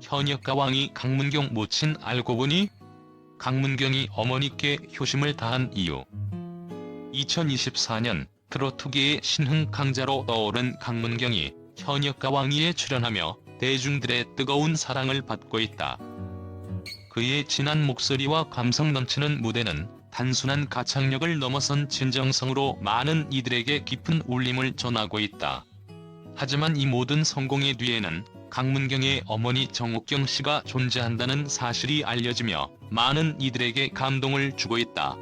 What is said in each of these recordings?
현역 가왕이 강문경 모친 알고 보니 강문경이 어머니께 효심을 다한 이유 2024년 트로트계의 신흥 강자로 떠오른 강문경이 현역 가왕이에 출연하며 대중들의 뜨거운 사랑을 받고 있다. 그의 진한 목소리와 감성 넘치는 무대는 단순한 가창력을 넘어선 진정성으로 많은 이들에게 깊은 울림을 전하고 있다. 하지만 이 모든 성공의 뒤에는 강문경의 어머니 정옥경 씨가 존재한다는 사실이 알려지며 많은 이들에게 감동을 주고 있다.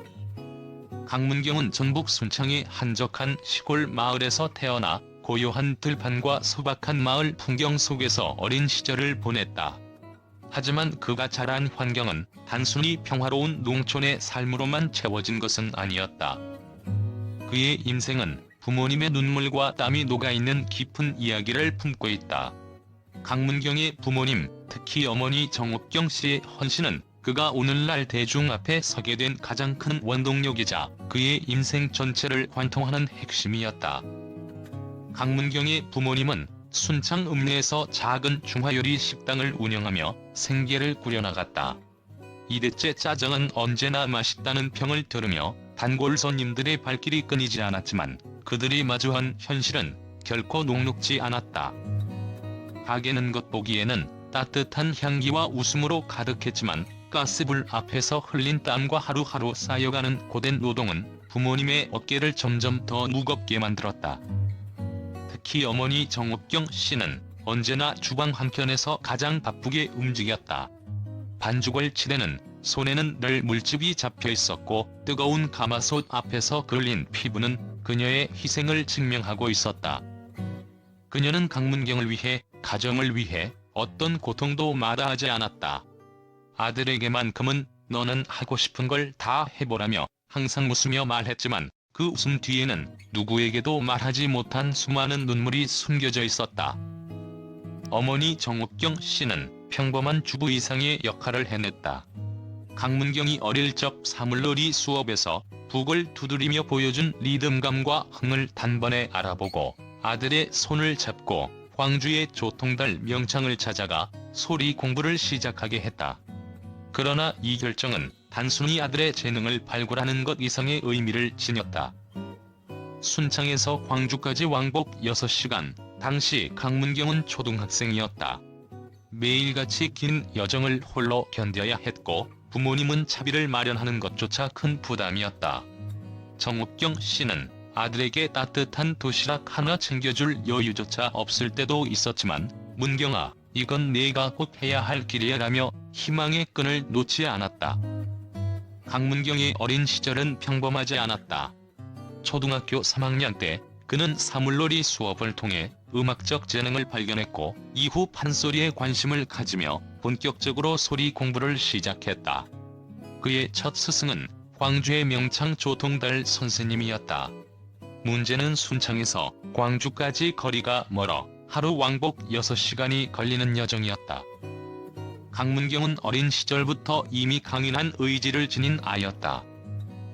강문경은 전북 순창의 한적한 시골 마을에서 태어나 고요한 들판과 소박한 마을 풍경 속에서 어린 시절을 보냈다. 하지만 그가 자란 환경은 단순히 평화로운 농촌의 삶으로만 채워진 것은 아니었다. 그의 인생은 부모님의 눈물과 땀이 녹아있는 깊은 이야기를 품고 있다. 강문경의 부모님, 특히 어머니 정옥경 씨의 헌신은 그가 오늘날 대중 앞에 서게 된 가장 큰 원동력이자 그의 인생 전체를 관통하는 핵심이었다. 강문경의 부모님은 순창 읍내에서 작은 중화요리 식당을 운영하며 생계를 꾸려나갔다. 이대째 짜장은 언제나 맛있다는 평을 들으며 단골 손님들의 발길이 끊이지 않았지만 그들이 마주한 현실은 결코 녹록지 않았다. 가게는 겉보기에는 따뜻한 향기와 웃음으로 가득했지만 가스불 앞에서 흘린 땀과 하루하루 쌓여가는 고된 노동은 부모님의 어깨를 점점 더 무겁게 만들었다. 특히 어머니 정옥경 씨는 언제나 주방 한켠에서 가장 바쁘게 움직였다. 반죽을 치대는 손에는 늘 물집이 잡혀 있었고 뜨거운 가마솥 앞에서 그을린 피부는 그녀의 희생을 증명하고 있었다. 그녀는 강문경을 위해 가정을 위해 어떤 고통도 마다하지 않았다. 아들에게만큼은 너는 하고 싶은 걸 다 해보라며 항상 웃으며 말했지만 그 웃음 뒤에는 누구에게도 말하지 못한 수많은 눈물이 숨겨져 있었다. 어머니 정옥경 씨는 평범한 주부 이상의 역할을 해냈다. 강문경이 어릴 적 사물놀이 수업에서 북을 두드리며 보여준 리듬감과 흥을 단번에 알아보고 아들의 손을 잡고 광주의 조통달 명창을 찾아가 소리 공부를 시작하게 했다. 그러나 이 결정은 단순히 아들의 재능을 발굴하는 것 이상의 의미를 지녔다. 순창에서 광주까지 왕복 6시간, 당시 강문경은 초등학생이었다. 매일같이 긴 여정을 홀로 견뎌야 했고 부모님은 차비를 마련하는 것조차 큰 부담이었다. 정옥경 씨는 아들에게 따뜻한 도시락 하나 챙겨줄 여유조차 없을 때도 있었지만 문경아 이건 내가 꼭 해야 할 길이야 라며 희망의 끈을 놓지 않았다. 강문경의 어린 시절은 평범하지 않았다. 초등학교 3학년 때 그는 사물놀이 수업을 통해 음악적 재능을 발견했고 이후 판소리에 관심을 가지며 본격적으로 소리 공부를 시작했다. 그의 첫 스승은 광주의 명창 조통달 선생님이었다. 문제는 순창에서 광주까지 거리가 멀어 하루 왕복 6시간이 걸리는 여정이었다. 강문경은 어린 시절부터 이미 강인한 의지를 지닌 아이였다.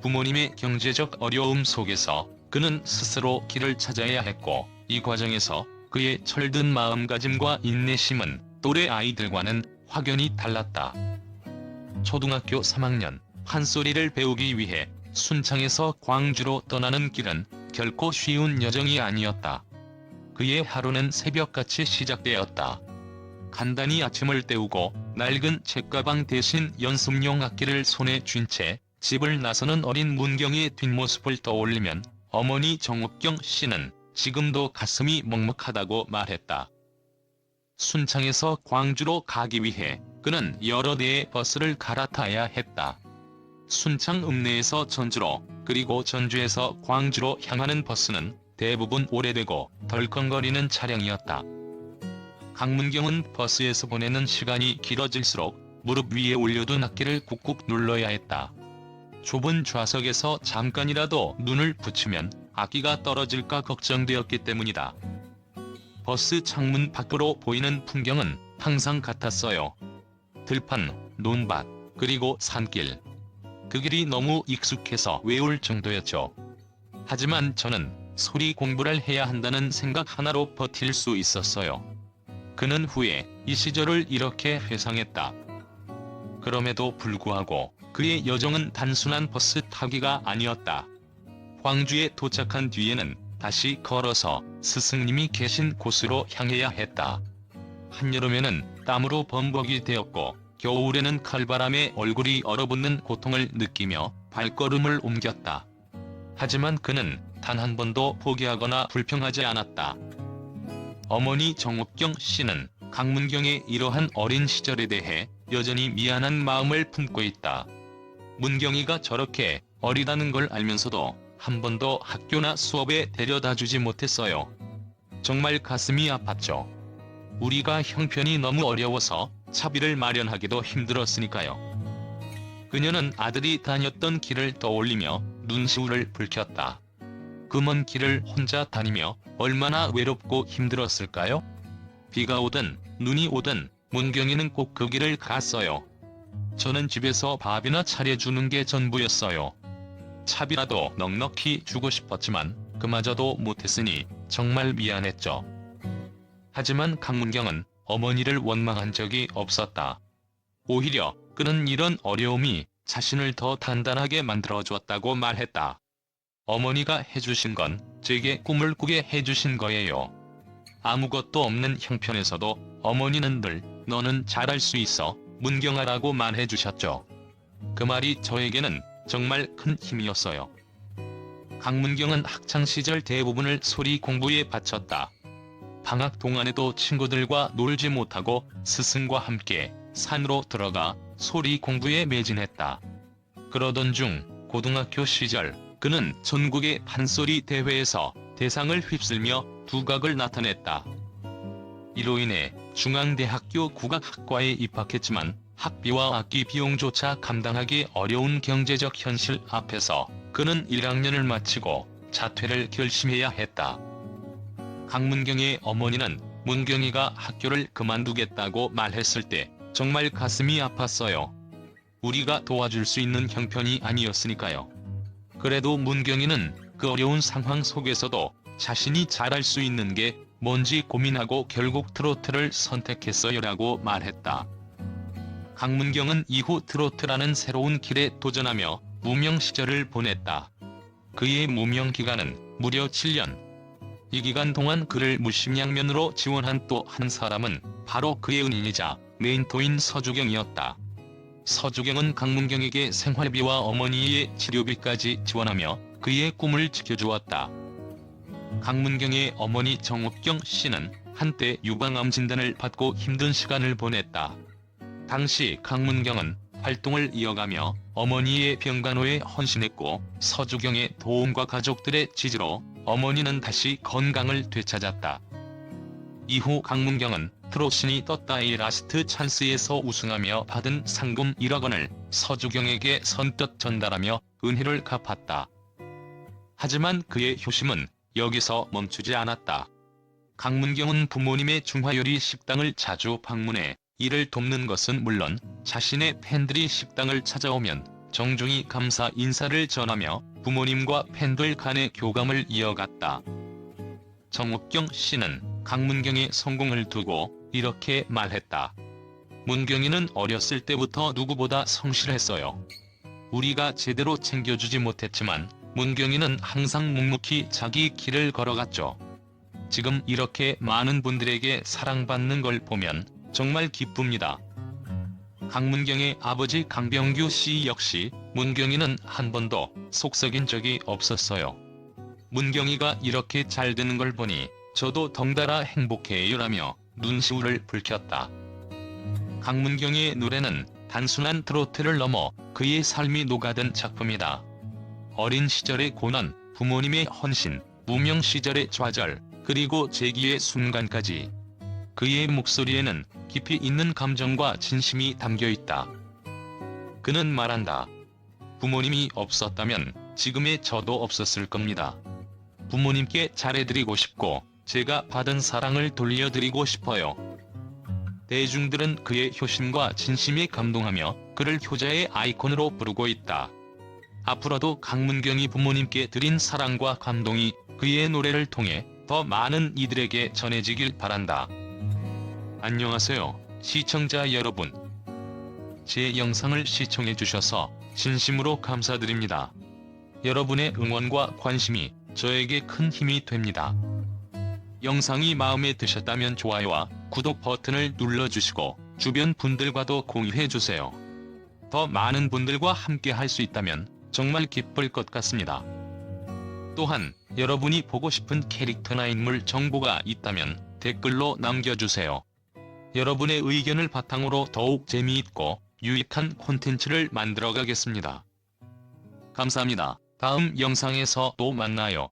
부모님의 경제적 어려움 속에서 그는 스스로 길을 찾아야 했고 이 과정에서 그의 철든 마음가짐과 인내심은 또래 아이들과는 확연히 달랐다. 초등학교 3학년 판소리를 배우기 위해 순창에서 광주로 떠나는 길은 결코 쉬운 여정이 아니었다. 그의 하루는 새벽같이 시작되었다. 간단히 아침을 때우고 낡은 책가방 대신 연습용 악기를 손에 쥔 채 집을 나서는 어린 문경의 뒷모습을 떠올리면 어머니 정옥경 씨는 지금도 가슴이 먹먹하다고 말했다. 순창에서 광주로 가기 위해 그는 여러 대의 버스를 갈아타야 했다. 순창 읍내에서 전주로 그리고 전주에서 광주로 향하는 버스는 대부분 오래되고 덜컹거리는 차량이었다. 강문경은 버스에서 보내는 시간이 길어질수록 무릎 위에 올려둔 악기를 꾹꾹 눌러야 했다. 좁은 좌석에서 잠깐이라도 눈을 붙이면 악기가 떨어질까 걱정되었기 때문이다. 버스 창문 밖으로 보이는 풍경은 항상 같았어요. 들판, 논밭, 그리고 산길. 그 길이 너무 익숙해서 외울 정도였죠. 하지만 저는 소리 공부를 해야 한다는 생각 하나로 버틸 수 있었어요. 그는 후에 이 시절을 이렇게 회상했다. 그럼에도 불구하고 그의 여정은 단순한 버스 타기가 아니었다. 광주에 도착한 뒤에는 다시 걸어서 스승님이 계신 곳으로 향해야 했다. 한여름에는 땀으로 범벅이 되었고 겨울에는 칼바람에 얼굴이 얼어붙는 고통을 느끼며 발걸음을 옮겼다. 하지만 그는 단 한 번도 포기하거나 불평하지 않았다. 어머니 정옥경 씨는 강문경의 이러한 어린 시절에 대해 여전히 미안한 마음을 품고 있다. 문경이가 저렇게 어리다는 걸 알면서도 한 번도 학교나 수업에 데려다 주지 못했어요. 정말 가슴이 아팠죠. 우리가 형편이 너무 어려워서 차비를 마련하기도 힘들었으니까요. 그녀는 아들이 다녔던 길을 떠올리며 눈시울을 붉혔다. 그 먼 길을 혼자 다니며 얼마나 외롭고 힘들었을까요? 비가 오든 눈이 오든 문경이는 꼭 그 길을 갔어요. 저는 집에서 밥이나 차려주는 게 전부였어요. 차비라도 넉넉히 주고 싶었지만 그마저도 못했으니 정말 미안했죠. 하지만 강문경은 어머니를 원망한 적이 없었다. 오히려 그는 이런 어려움이 자신을 더 단단하게 만들어 주었다고 말했다. 어머니가 해주신 건 제게 꿈을 꾸게 해주신 거예요. 아무것도 없는 형편에서도 어머니는 늘 너는 잘할 수 있어 문경아라고 말해주셨죠. 그 말이 저에게는 정말 큰 힘이었어요. 강문경은 학창시절 대부분을 소리 공부에 바쳤다. 방학 동안에도 친구들과 놀지 못하고 스승과 함께 산으로 들어가 소리 공부에 매진했다. 그러던 중 고등학교 시절 그는 전국의 판소리 대회에서 대상을 휩쓸며 두각을 나타냈다. 이로 인해 중앙대학교 국악학과에 입학했지만 학비와 악기 비용조차 감당하기 어려운 경제적 현실 앞에서 그는 1학년을 마치고 자퇴를 결심해야 했다. 강문경의 어머니는 문경이가 학교를 그만두겠다고 말했을 때 정말 가슴이 아팠어요. 우리가 도와줄 수 있는 형편이 아니었으니까요. 그래도 문경이는 그 어려운 상황 속에서도 자신이 잘할 수 있는 게 뭔지 고민하고 결국 트로트를 선택했어요라고 말했다. 강문경은 이후 트로트라는 새로운 길에 도전하며 무명 시절을 보냈다. 그의 무명 기간은 무려 7년. 이 기간 동안 그를 무심양면으로 지원한 또 한 사람은 바로 그의 은인이자 멘토인 서주경이었다. 서주경은 강문경에게 생활비와 어머니의 치료비까지 지원하며 그의 꿈을 지켜주었다. 강문경의 어머니 정옥경 씨는 한때 유방암 진단을 받고 힘든 시간을 보냈다. 당시 강문경은 활동을 이어가며 어머니의 병간호에 헌신했고 서주경의 도움과 가족들의 지지로 어머니는 다시 건강을 되찾았다. 이후 강문경은 트롯신이 떴다의 라스트 찬스에서 우승하며 받은 상금 1억 원을 서주경에게 선뜻 전달하며 은혜를 갚았다. 하지만 그의 효심은 여기서 멈추지 않았다. 강문경은 부모님의 중화요리 식당을 자주 방문해 이를 돕는 것은 물론 자신의 팬들이 식당을 찾아오면 정중히 감사 인사를 전하며 부모님과 팬들 간의 교감을 이어갔다. 정옥경 씨는 강문경의 성공을 두고 이렇게 말했다. 문경이는 어렸을 때부터 누구보다 성실했어요. 우리가 제대로 챙겨주지 못했지만 문경이는 항상 묵묵히 자기 길을 걸어갔죠. 지금 이렇게 많은 분들에게 사랑받는 걸 보면 정말 기쁩니다. 강문경의 아버지 강병규 씨 역시 문경이는 한 번도 속썩인 적이 없었어요. 문경이가 이렇게 잘 되는 걸 보니 저도 덩달아 행복해요라며 눈시울을 붉혔다. 강문경의 노래는 단순한 트로트를 넘어 그의 삶이 녹아든 작품이다. 어린 시절의 고난, 부모님의 헌신, 무명 시절의 좌절, 그리고 재기의 순간까지 그의 목소리에는 깊이 있는 감정과 진심이 담겨 있다. 그는 말한다. 부모님이 없었다면 지금의 저도 없었을 겁니다. 부모님께 잘해드리고 싶고 제가 받은 사랑을 돌려드리고 싶어요. 대중들은 그의 효심과 진심에 감동하며 그를 효자의 아이콘으로 부르고 있다. 앞으로도 강문경이 부모님께 드린 사랑과 감동이 그의 노래를 통해 더 많은 이들에게 전해지길 바란다. 안녕하세요, 시청자 여러분. 제 영상을 시청해 주셔서 진심으로 감사드립니다. 여러분의 응원과 관심이 저에게 큰 힘이 됩니다. 영상이 마음에 드셨다면 좋아요와 구독 버튼을 눌러주시고 주변 분들과도 공유해주세요. 더 많은 분들과 함께 할 수 있다면 정말 기쁠 것 같습니다. 또한 여러분이 보고 싶은 캐릭터나 인물 정보가 있다면 댓글로 남겨주세요. 여러분의 의견을 바탕으로 더욱 재미있고 유익한 콘텐츠를 만들어 가겠습니다. 감사합니다. 다음 영상에서 또 만나요.